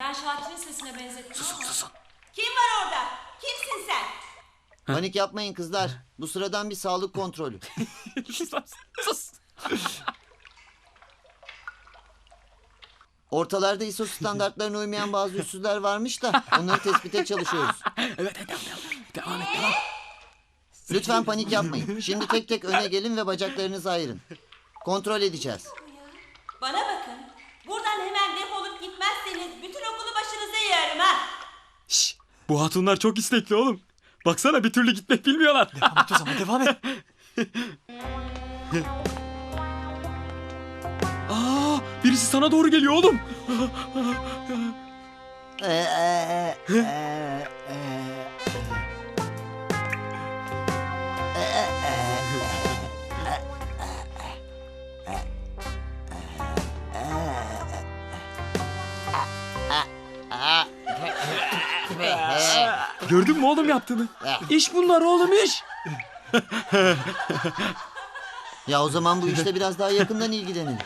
Ben Şakir'in sesine benzettim ama. Kim var orada? Kimsin sen? Panik yapmayın kızlar. Bu sıradan bir sağlık kontrolü. sus sus. Ortalarda ISO standartlarına uymayan bazı üssüzler varmış da onları tespite çalışıyoruz. Evet evet devam, devam et devam. Lütfen panik yapmayın. Şimdi tek tek öne gelin ve bacaklarınızı ayırın. Kontrol edeceğiz. Bu hatunlar çok istekli oğlum. Baksana bir türlü gitmek bilmiyorlar. Devam et o zaman devam et. Aa, birisi sana doğru geliyor oğlum. Gördün mü oğlum yaptığını? İş bunlar oğlum iş. Ya o zaman bu işte biraz daha yakından ilgilenin.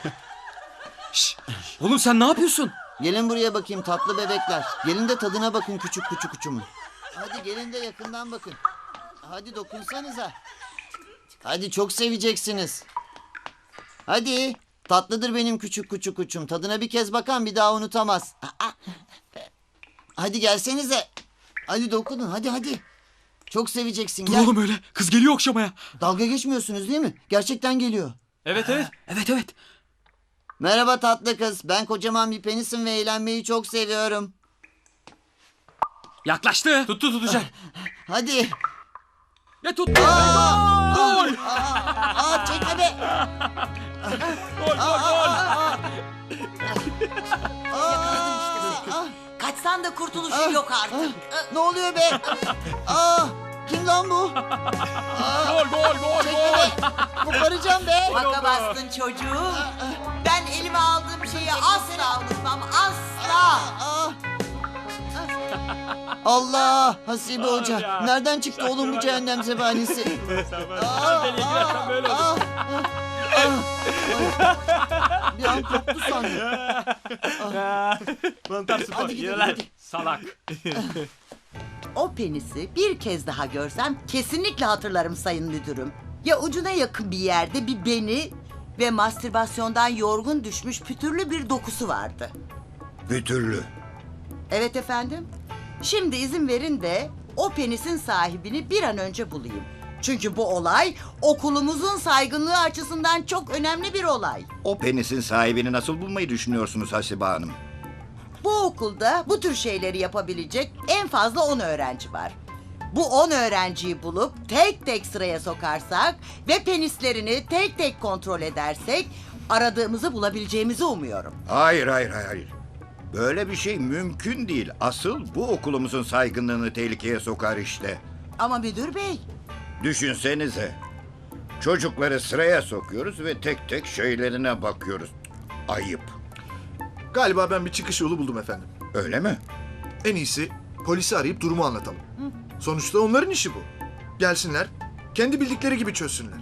Oğlum sen ne yapıyorsun? Gelin buraya bakayım tatlı bebekler. Gelin de tadına bakın küçük küçük uçumun. Hadi gelin de yakından bakın. Hadi dokunsanıza. Hadi çok seveceksiniz. Hadi. Tatlıdır benim küçük küçük uçum. Tadına bir kez bakan bir daha unutamaz. Hadi gelsenize. Hadi dokunun hadi hadi. Çok seveceksin Dur gel. oğlum öyle. Kız geliyor okşamaya. Dalga geçmiyorsunuz değil mi? Gerçekten geliyor. Evet evet. Evet evet. Merhaba tatlı kız. Ben kocaman bir penisim ve eğlenmeyi çok seviyorum. Yaklaştı. Tuttu tutacak. Hadi. Ne tuttu? Gol. Aa çekme be. Gol gol gol. Yakaladım Kaçsan da kurtuluşun yok artık. Ne oluyor be? Aa, kim lan bu? Gol gol gol Çekme gol. be. Koparacağım be. Baka bastın çocuğum. Ben elime aldığım şeyi asla unutmam. Asla. Aa. Allah Hasibe Hoca. Nereden çıktı oğlum bu cehennem zebanisi? Deliye girersen böyle olur. aa, aa. Bir an koptu sandım. Mantar spor. Hadi gidelim Yürü lan. hadi. Salak. O penisi bir kez daha görsem kesinlikle hatırlarım sayın müdürüm. Ya ucuna yakın bir yerde bir beni ve mastürbasyondan yorgun düşmüş pütürlü bir dokusu vardı. Bütürlü. Evet efendim. Şimdi izin verin de o penisin sahibini bir an önce bulayım. Çünkü bu olay okulumuzun saygınlığı açısından çok önemli bir olay. O penisin sahibini nasıl bulmayı düşünüyorsunuz Hasibe Hanım? Bu okulda bu tür şeyleri yapabilecek en fazla 10 öğrenci var. Bu 10 öğrenciyi bulup tek tek sıraya sokarsak ve penislerini tek tek kontrol edersek aradığımızı bulabileceğimizi umuyorum. Hayır, hayır, hayır. Böyle bir şey mümkün değil. Asıl bu okulumuzun saygınlığını tehlikeye sokar işte. Ama müdür bey, Düşünsenize. Çocukları sıraya sokuyoruz ve tek tek şeylerine bakıyoruz. Ayıp. Galiba ben bir çıkış yolu buldum efendim. Öyle mi? En iyisi polisi arayıp durumu anlatalım. Sonuçta onların işi bu. Gelsinler, kendi bildikleri gibi çözsünler.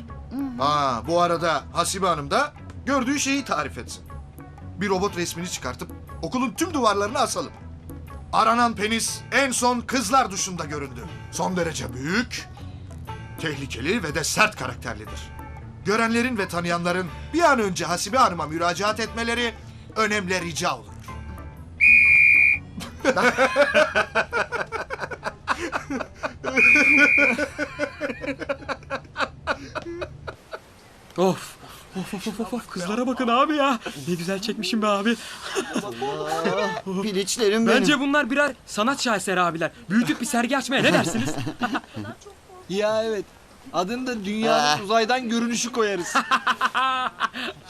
Ha, bu arada Hasibe Hanım da gördüğü şeyi tarif etsin. Bir robot resmini çıkartıp okulun tüm duvarlarına asalım. Aranan penis en son kızlar duşunda göründü. Son derece büyük, tehlikeli ve de sert karakterlidir. Görenlerin ve tanıyanların bir an önce Hasibe Hanım'a müracaat etmeleri önemli rica olur. Of. Of of of of, of. Kızlara bakın abi ya. Ne güzel çekmişim be abi. Piliçlerim benim. Bence bunlar birer sanat şaheseri abiler. Büyütüp bir sergi açmaya ne dersiniz? Ya evet. Adını da dünyanın Ah. uzaydan görünüşü koyarız.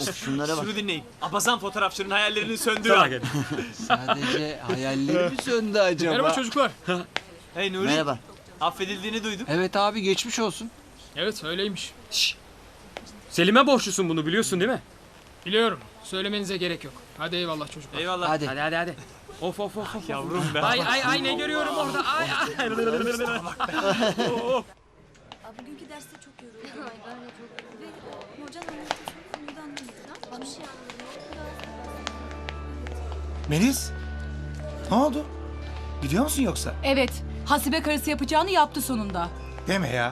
Of, şunlara bak. Şunu dinleyin. Abazan fotoğrafçının hayallerini söndü. Salak herif. Sadece hayalleri mi söndü acaba? Merhaba çocuklar. Hey Nuri. Merhaba. Affedildiğini duydum. Evet abi geçmiş olsun. Evet öyleymiş. Selim'e borçlusun bunu biliyorsun değil mi? Biliyorum. Söylemenize gerek yok. Hadi eyvallah çocuklar. Eyvallah. Hadi hadi hadi. hadi. Of of of of. Yavrum be. Ay ay ay ne görüyorum orada? Ay ay. Bugünkü derste çok yoruldum. Ay ben de çok Ve hocan anlattığı konuyu da anlamadım. Bir şey anladım. Melis. Ne oldu? Gidiyor musun yoksa? Evet. Hasibe karısı yapacağını yaptı sonunda. Deme ya.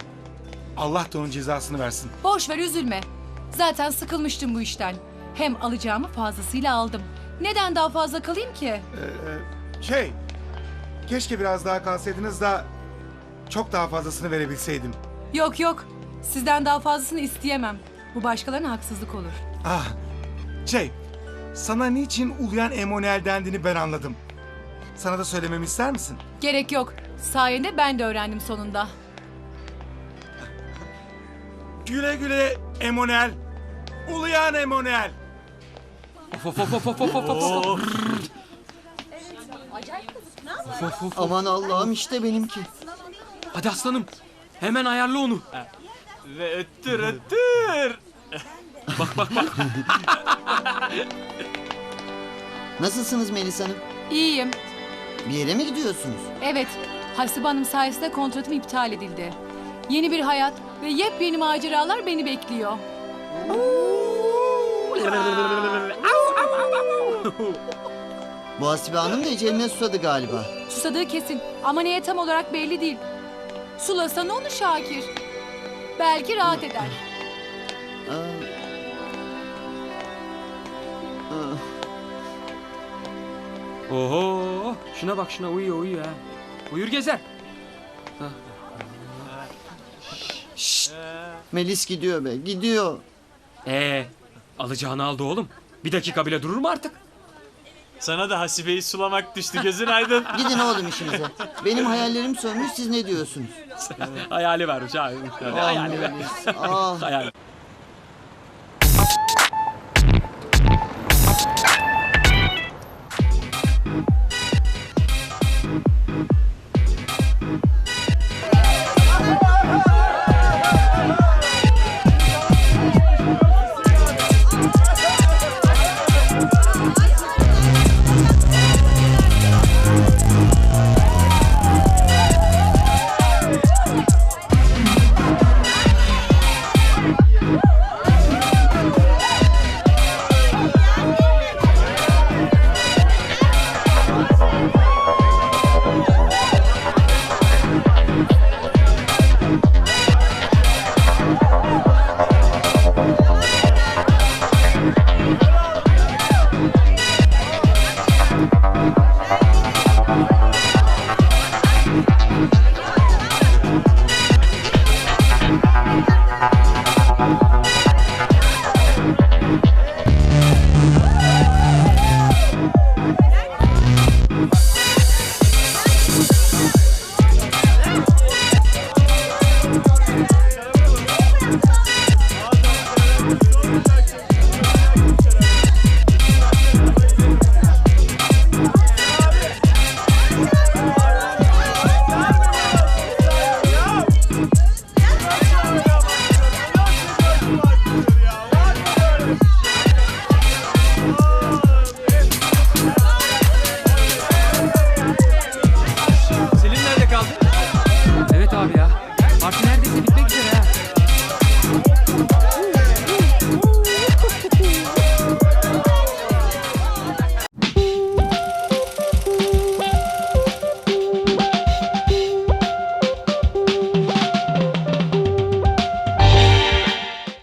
Allah da onun cezasını versin. Boş ver üzülme. Zaten sıkılmıştım bu işten. Hem alacağımı fazlasıyla aldım. Neden daha fazla kalayım ki? Şey, keşke biraz daha kalsaydınız da çok daha fazlasını verebilseydim. Yok yok. Sizden daha fazlasını isteyemem. Bu başkalarına haksızlık olur. Ah, şey, sana niçin Uluyan Emanuel dendiğini ben anladım. Sana da söylememi ister misin? Gerek yok. Sayende ben de öğrendim sonunda. Güle güle Emanuel. Uluyan Emanuel. Of of of of of of of of. Aman Allah'ım işte benimki. Hadi aslanım. Hemen ayarla onu. Ve öttür öttür. Nasılsınız Melis Hanım? İyiyim. Bir yere mi gidiyorsunuz? Evet. Hasibe Hanım sayesinde kontratım iptal edildi. Yeni bir hayat ve yepyeni maceralar beni bekliyor. Bu Hasibe Hanım da eceline susadı galiba. Susadığı kesin ama neye tam olarak belli değil. Sulasana onu Şakir. Belki rahat eder. Oho. Şuna bak şuna uyuyor uyuyor ha. Uyur gezer. Melis gidiyor be gidiyor. Ee, alacağını aldı oğlum. Bir dakika bile durur mu artık? Sana da hasibeyi sulamak düştü gözün aydın. Gidin oğlum işinize. Benim hayallerim sönmüş siz ne diyorsunuz? Hayali varmış abi. Hayali var. Ah. Hayali.